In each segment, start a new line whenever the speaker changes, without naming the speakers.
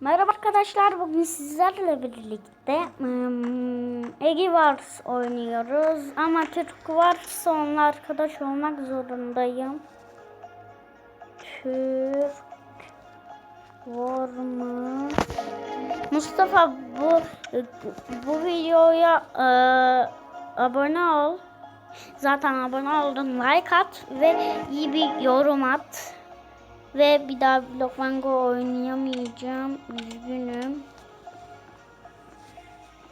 Merhaba arkadaşlar bugün sizlerle birlikte hmm, Egi Wars oynuyoruz ama Türk Wars onunla arkadaş olmak zorundayım. Türk var mı? Mustafa bu bu videoya e, abone ol. Zaten abone oldun like at ve iyi bir yorum at. Ve bir daha Blockmango oynayamayacağım. Üzgünüm.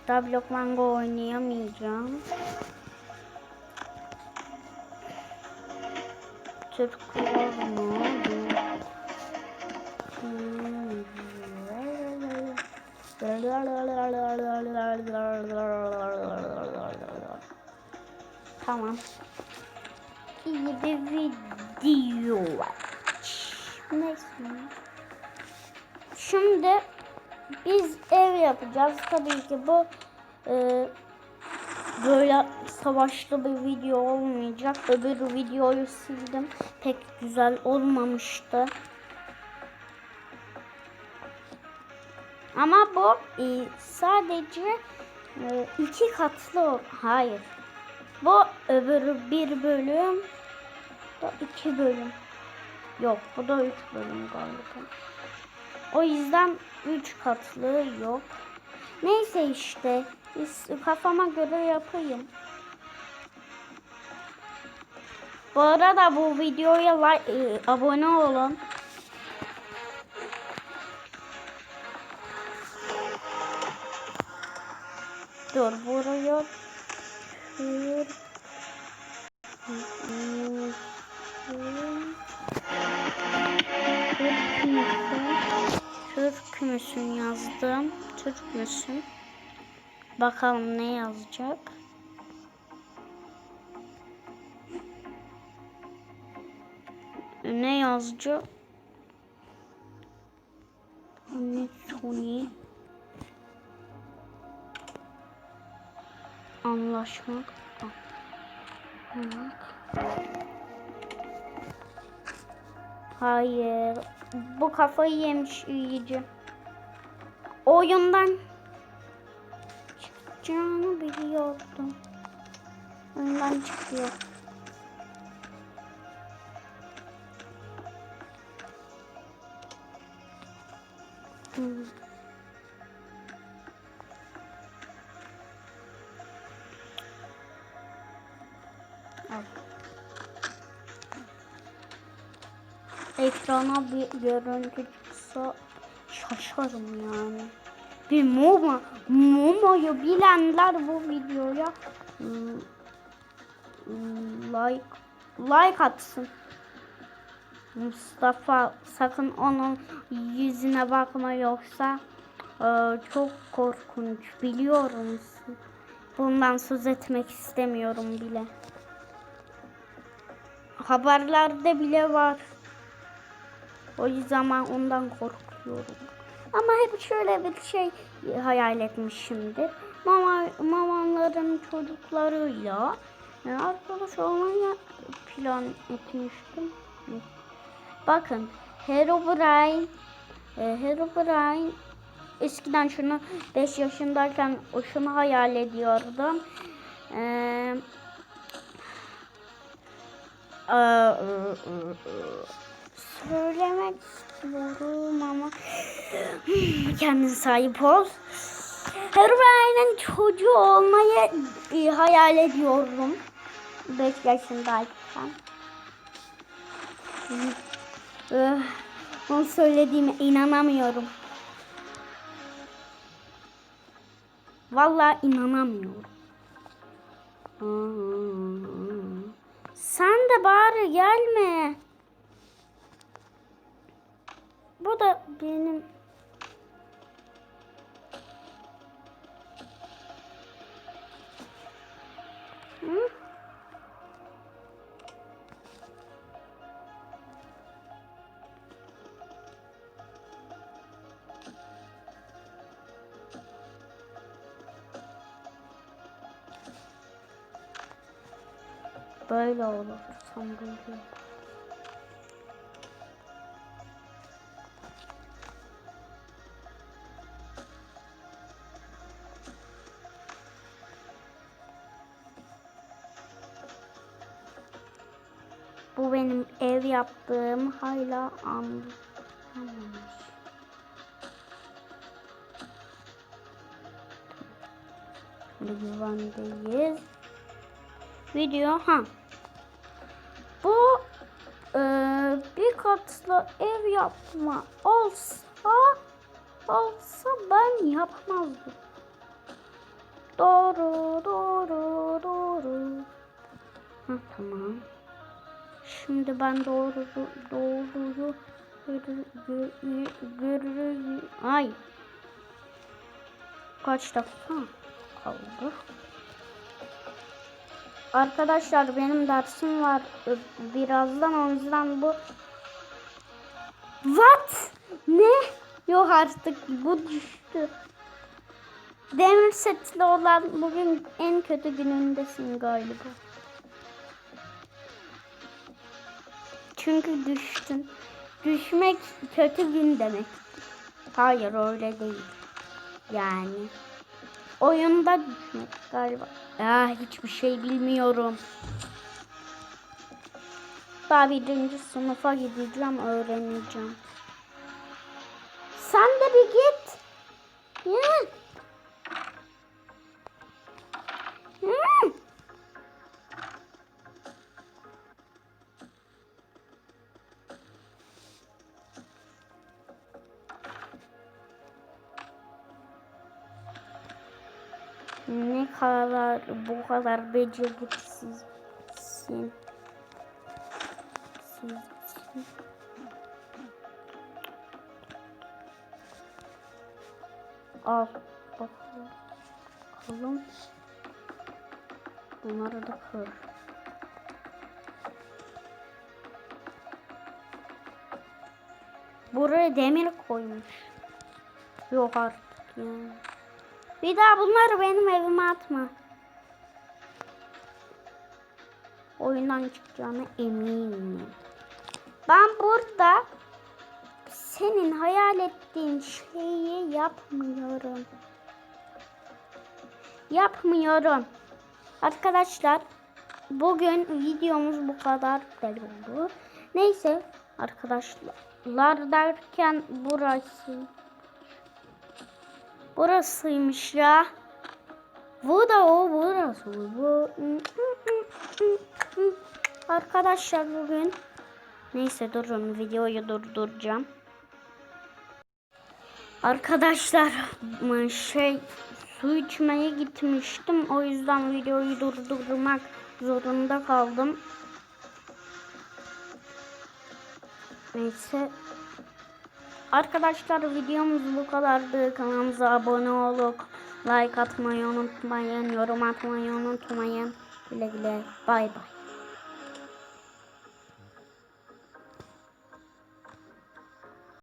Daha Blockmango oynayamayacağım. Türk mı? Tamam. İyi bir video. Neyse. Şimdi biz ev yapacağız. Tabii ki bu e, böyle savaşlı bir video olmayacak. Öbür videoyu sildim. Pek güzel olmamıştı. Ama bu e, sadece e, iki katlı. Hayır. Bu öbürü bir bölüm. Bu iki bölüm. Yok bu da 3 bölüm galiba. O yüzden 3 katlı yok. Neyse işte kafama göre yapayım. Bu arada bu videoya like, e, abone olun. Dur buraya Türk müsün? Bakalım ne yazacak. Ne? Ne Sony? Anlaşmak. Anlaşmak. Hayır. Bu kafayı yemiş iyice. Oyundan çıkacağını biliyordum. Oyundan çıkıyor. Hmm. Ekrana bir görüntü çıksa şaşarım yani. Bir Momo, Momo'yu bilenler bu videoya hmm, like like atsın. Mustafa sakın onun yüzüne bakma yoksa e, çok korkunç biliyor musun? Bundan söz etmek istemiyorum bile. Haberlerde bile var. O yüzden ondan korkuyorum. Ama hep şöyle bir şey hayal etmişimdir. Mama, mamanların çocuklarıyla yani arkadaş olmaya plan etmiştim. Bakın Herobrine Herobrine eskiden şunu 5 yaşındayken şunu hayal ediyordum. Eee söylemek istiyorum ama kendin sahip ol. Herobrine'in çocuğu olmayı e, hayal ediyorum. 5 yaşındayken. Onu söylediğime inanamıyorum. Vallahi inanamıyorum. Sen de bari gelme. Bu da benim Böyle olur sandım. Bu benim ev yaptığım hala anlamamış. Şimdi güvendeyiz. Video ha. Bu e, bir katlı ev yapma olsa olsa ben yapmazdım. Doğru, doğru, doğru. Ha, tamam. Şimdi ben doğru, doğruyu görürüm. Görür, ay. Kaç dakika kaldı? Arkadaşlar benim dersim var birazdan o yüzden bu What? Ne? Yok artık bu düştü. Demir setli olan bugün en kötü günündesin galiba. Çünkü düştün. Düşmek kötü gün demek. Hayır öyle değil. Yani. Oyunda düşmek galiba. Ah hiçbir şey bilmiyorum. Daha birinci sınıfa gideceğim öğreneceğim. Sen de bir git. Ya. Ya. Kadar bu kadar beceriksizsin. Sizsin. Al bakalım. Bakalım. Bunları da kır. Buraya demir koymuş. Yok artık yani. Bir daha bunları benim evime atma. Oyundan çıkacağına eminim. Ben burada senin hayal ettiğin şeyi yapmıyorum. Yapmıyorum. Arkadaşlar bugün videomuz bu kadar oldu. Neyse arkadaşlar derken burası burasıymış ya. Bu da o burası. Bu Arkadaşlar bugün neyse durun videoyu durduracağım. Arkadaşlar şey su içmeye gitmiştim. O yüzden videoyu durdurmak zorunda kaldım. Neyse. Arkadaşlar videomuz bu kadardı. Kanalımıza abone olup like atmayı unutmayın. Yorum atmayı unutmayın. Güle güle. Bay bay.